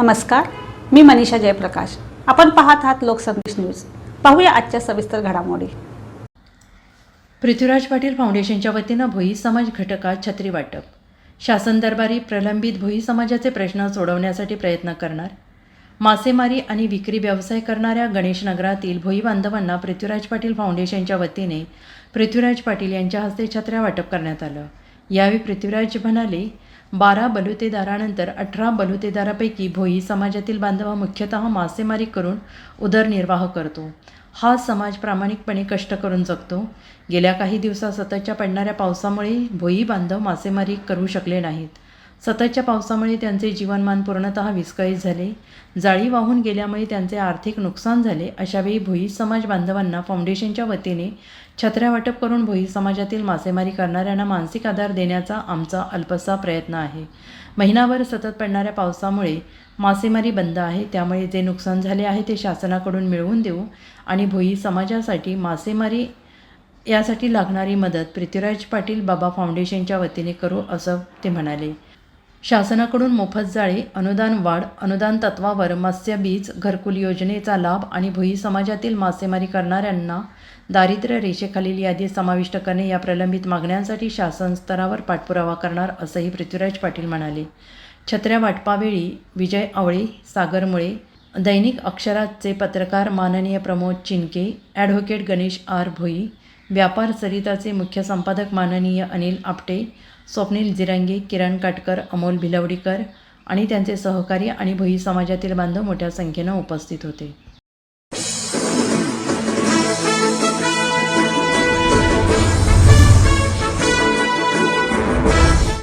नमस्कार मी मनीषा जयप्रकाश. आपण पाहत आहात लोकसंदेश न्यूज. पाहूया आजच्या सविस्तर घडामोडी. पृथ्वीराज पाटील फाउंडेशनच्या वतीनं भोई समाज घटकात छत्री वाटप. शासन दरबारी प्रलंबित भोई समाजाचे प्रश्न सोडवण्यासाठी प्रयत्न करणार. मासेमारी आणि विक्री व्यवसाय करणाऱ्या गणेशनगरातील भोई बांधवांना पृथ्वीराज पाटील फाउंडेशनच्या वतीने पृथ्वीराज पाटील यांच्या हस्ते छत्र्या वाटप करण्यात आलं. यावेळी पृथ्वीराज म्हणाले बारा बलुतेदारानंतर अठरा बलुतेदारापैकी भोई समाजातील बांधव हा मुख्यतः मासेमारी करून उदरनिर्वाह करतो. हा समाज प्रामाणिकपणे कष्ट करून जगतो. गेल्या काही दिवसात सततच्या पडणाऱ्या पावसामुळे भोई बांधव मासेमारी करू शकले नाहीत. सततच्या पावसामुळे त्यांचे जीवनमान पूर्णतः विस्कळीत झाले. जाळी वाहून गेल्यामुळे त्यांचे आर्थिक नुकसान झाले. अशावेळी भोई समाज बांधवांना फाउंडेशनच्या वतीने छत्र्या वाटप करून भोई समाजातील मासेमारी करणाऱ्यांना मानसिक आधार देण्याचा आमचा अल्पसा प्रयत्न आहे. महिनाभर सतत पडणाऱ्या पावसामुळे मासेमारी बंद आहे. त्यामुळे जे नुकसान झाले आहे ते शासनाकडून मिळवून देऊ आणि भोई समाजासाठी मासेमारी यासाठी लागणारी मदत पृथ्वीराज पाटील बाबा फाउंडेशनच्या वतीने करू असं ते म्हणाले. शासनाकडून मोफत जाळे अनुदान वाढ अनुदान तत्वावर मत्स्य बीज घरकुल योजनेचा लाभ आणि भुई समाजातील मासेमारी करणाऱ्यांना दारिद्र्य रेषेखालील यादी समाविष्ट करणे या प्रलंबित मागण्यांसाठी शासन स्तरावर पाठपुरावा करणार असंही पृथ्वीराज पाटील म्हणाले. छत्र्या वाटपावेळी विजय आवळे सागर मुळे दैनिक अक्षराचे पत्रकार माननीय प्रमोद चिनके ॲडव्होकेट गणेश आर भोई व्यापार सरिताचे मुख्य संपादक माननीय अनिल आपटे स्वप्नील जिरंगे किरण काटकर अमोल भिलवडीकर आणि त्यांचे सहकारी आणि भोई समाजातील बांधव मोठ्या संख्येनं उपस्थित होते.